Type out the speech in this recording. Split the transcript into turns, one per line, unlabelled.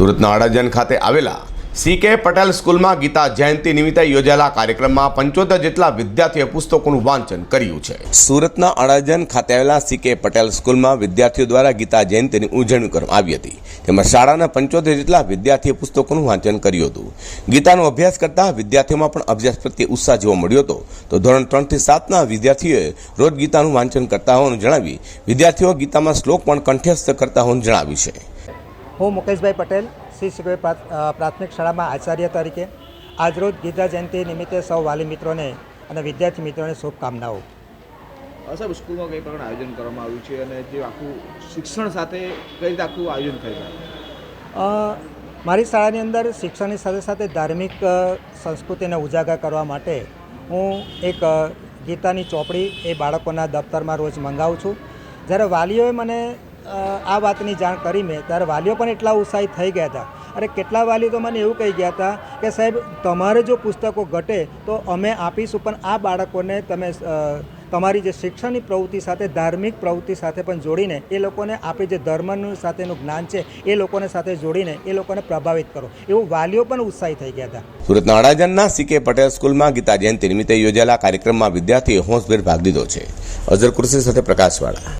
સુરતના અડાજણ ખાતે આવેલા સી કે પટેલ સ્કૂલમાં ગીતા જયંતિ નિમિત્તે યોજાયેલા કાર્યક્રમમાં પંચોતેર જેટલા વિદ્યાર્થીઓએ પુસ્તકોનું વાંચન કર્યું છે. સુરતના અડાજણ ખાતે આવેલા સી કે પટેલ સ્કૂલમાં વિદ્યાર્થીઓ દ્વારા ગીતા જયંતિની ઉજવણી કરવામાં આવી હતી. તેમાં શાળાના પંચોતેર જેટલા વિદ્યાર્થીઓ પુસ્તકોનું વાંચન કર્યું હતું. ગીતાનો અભ્યાસ કરતા વિદ્યાર્થીઓમાં પણ અભ્યાસ પ્રત્યે ઉત્સાહ જોવા મળ્યો હતો. તો ધોરણ ત્રણથી સાતના વિદ્યાર્થીઓએ રોજ ગીતાનું વાંચન કરતા હોવાનું જણાવી, વિદ્યાર્થીઓ ગીતામાં શ્લોક પણ કંઠસ્થ કરતા હોવાનું જણાવ્યું છે.
હું મુકેશભાઈ પટેલ શ્રી શિકવે પ્રાથમિક શાળામાં આચાર્ય તરીકે આજરોજ ગીતા જયંતિ નિમિત્તે સૌ વાલી મિત્રોને અને વિદ્યાર્થી મિત્રોને શુભકામનાઓ.
સાહેબ સ્કૂલમાં કઈ પ્રકારનું આયોજન કરવામાં આવ્યું છે અને જે આખું શિક્ષણ સાથે કઈ રીતે આખું આયોજન
થયું મારી શાળાની અંદર શિક્ષણની સાથે સાથે ધાર્મિક સંસ્કૃતિને ઉજાગર કરવા માટે હું એક ગીતાની ચોપડી એ બાળકોના દફતરમાં રોજ મંગાવું છું. જ્યારે વાલીઓએ મને આ વાતની જાણ કરી મેં. ત્યારે વાલીઓ પણ એટલા ઉત્સાહિત થઈ ગયા હતા. અરે, કેટલા વાલીઓ તો મને એવું કહી ગયા હતા કે, સાહેબ, તમારે જો પુસ્તકો ઘટે, તો અમે આપીશું, પણ આ બાળકોને તમે તમારી જે શિક્ષણની પ્રવૃત્તિ સાથે, ધાર્મિક પ્રવૃત્તિ સાથે પણ જોડીને, એ લોકોને આપણે જે ધર્મનું સાથેનું જ્ઞાન છે, એ લોકોને સાથે જોડીને, એ લોકોને પ્રભાવિત કરો. એવું વાલીઓ પણ ઉત્સાહી થઈ ગયા હતા.
સુરતના અડાજણના સી કે પટેલ સ્કૂલમાં ગીતા જયંતિ નિમિત્તે યોજાયેલા કાર્યક્રમમાં વિદ્યાર્થીઓએ હોંશભેર ભાગ લીધો છે. અઝર કુર્સી સાથે પ્રકાશવાળા.